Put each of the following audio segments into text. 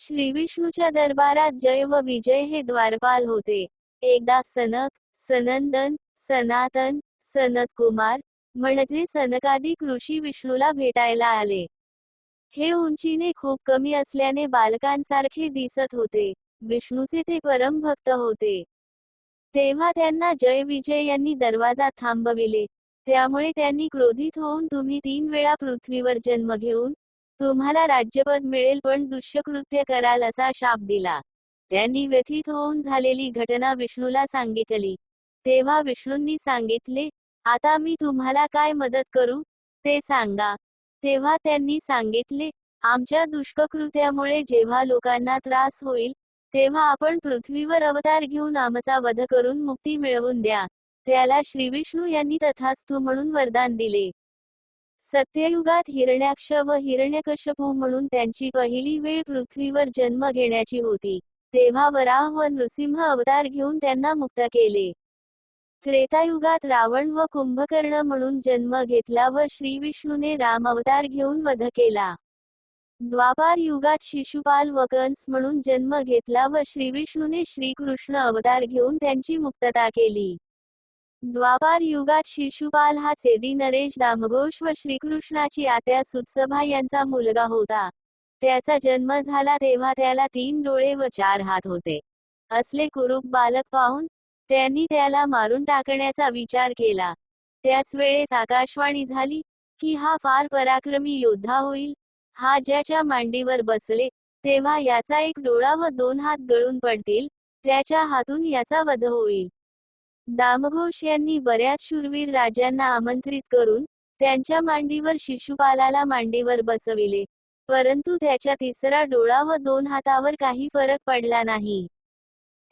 श्रीविष्णूच्या दरबारात जय व विजय हे द्वारपाल होते. एकदा सनक सनंदन सनातन सनत कुमार म्हणजे सनकादिक ऋषी विष्णूला भेटायला आले. हे उंचीने खूप कमी असल्याने बालकांसारखे दिसत होते. विष्णूचे ते परम भक्त होते. तेव्हा त्यांना जय विजय यांनी दरवाजा थांबविले. त्यामुळे त्यांनी क्रोधित होऊन तुम्ही तीन वेळा पृथ्वीवर जन्म घेऊन तुम्हाला राज्यपद मिळेल पण दुष्यकृत्य कराल असा शाप दिला. त्यांनी व्यथित होऊन झालेली घटना विष्णूला सांगितली. तेव्हा विष्णूंनी सांगितले आता मी तुम्हाला काय मदत करू ते सांगा. तेव्हा त्यांनी सांगितले आमच्या दुष्ककृत्यामुळे जेव्हा लोकांना त्रास होईल तेव्हा आपण पृथ्वीवर अवतार घेऊन आमचा वध करून मुक्ती मिळवून द्या. त्याला श्रीविष्णू यांनी तथास्तू म्हणून वरदान दिले. सत्ययुगात हिरण्याक्ष व हिरण्यकशपू म्हणून त्यांची पहिली वेळ पृथ्वीवर जन्म घेण्याची होती. तेव्हा वराह व नृसिंह अवतार घेऊन त्यांना मुक्त केले. त्रेतायुगात रावण व कुंभकर्ण म्हणून जन्म घेतला व श्री विष्णूने राम अवतार घेऊन वध केला. द्वापार युगात शिशुपाल व कंस म्हणून जन्म घेतला व श्रीविष्णूने श्रीकृष्ण अवतार घेऊन त्यांची मुक्तता केली. द्वापार युगात शिशुपाल हा चेदी नरेश दामघोष व श्रीकृष्णाची आत्या सुत्सभा यांचा मुलगा होता. त्याचा जन्म झाला तेव्हा त्याला तीन डोळे व चार हात होते. असले कुरूप बालक पाहून त्यांनी त्याला मारून टाकण्याचा विचार केला. त्याच वेळेस आकाशवाणी झाली की हा फार पराक्रमी योद्धा होईल. हा ज्याच्या मांडीवर बसले तेव्हा याचा एक डोळा व दोन हात गळून पडतील त्याच्या हातून याचा वध होईल. दामघोष यांनी बऱ्याच शूरवीर राजांना आमंत्रित करून त्यांच्या मांडीवर शिशुपालाला मांडीवर बसविले. परंतु त्याच्या तिसरा डोळा व दोन हातावर काही फरक पडला नाही.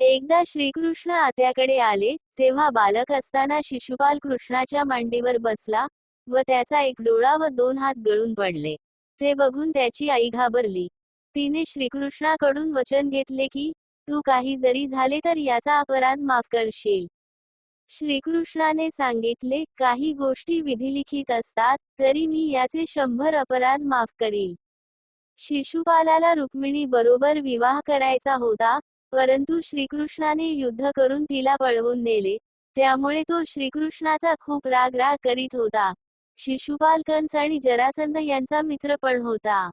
एकदा श्रीकृष्ण आत्याकडे आले तेव्हा बालक असताना शिशुपाल कृष्णाच्या मांडीवर बसला व त्याचा एक डोळा व दोन हात गळून पडले. ते बघून त्याची आई घाबरली. तिने श्रीकृष्णाकडून वचन घेतले की तू काही जरी झाले तर याचा अपराध माफ करशील. श्रीकृष्णाने सांगितले काही गोष्टी विधिलिखित असतात तरी मी याचे शंभर अपराध माफ करील शिशुपालाला रुक्मिणी बरोबर विवाह करायचा होता परंतु श्रीकृष्णाने युद्ध करून तिला पळवून नेले त्यामुळे तो श्रीकृष्णाचा खूप राग राग करीत होता. शिशुपाल कंस आणि जरासंध यांचा मित्र पण होता.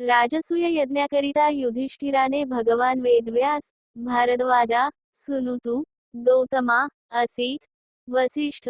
राजसूय यज्ञाकरिता युधिष्ठिराने भगवान वेदव्यास भारद्वाजा सुनुतू गौतमा असित वसिष्ठ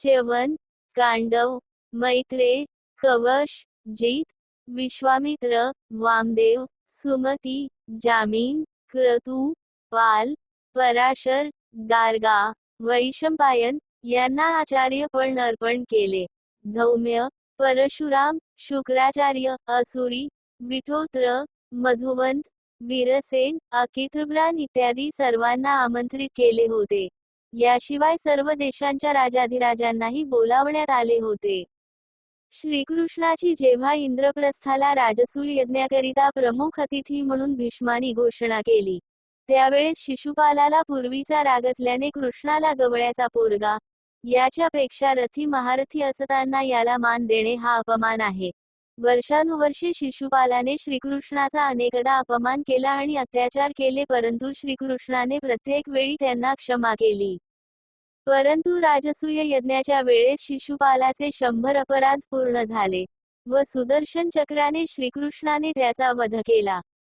चेवन कांडव मैत्रे कवश जीत विश्वामित्र वामदेव सुमती जामीन क्रतू पाल पराशर गार्गा वैशंपायन यांना आचार्य पण अर्पण केले. धौम्य परशुराम शुक्राचार्य असुरी विठोत्र मधुवंत वीरसेन अकिथुब्रान इत्यादी सर्वांना आमंत्रित केले होते. याशिवाय सर्व देशांच्या राजाधिराजांनाही बोलावण्यात आले होते. श्रीकृष्णाची जेव्हा इंद्रप्रस्थाला राजसूय यज्ञाकरिता प्रमुख अतिथी म्हणून भीष्मानी घोषणा केली त्यावेळेस शिशुपालाला पूर्वीचा राग असल्याने कृष्णाला गवळ्याचा पोरगा याच्यापेक्षा रथी महारथी असताना याला मान देणे हा अपमान आहे. वर्षानुवर्षे शिशुपालाने श्रीकृष्णाचा अनेकदा अपमान केला आणि अत्याचार केले परंतु श्रीकृष्णाने प्रत्येक वेळी त्यांना क्षमा केली. परंतु राजसूय यज्ञाच्या वेळेस शिशुपालाचे शंभर अपराध पूर्ण झाले व सुदर्शन चक्राने श्रीकृष्णाने त्याचा वध केला.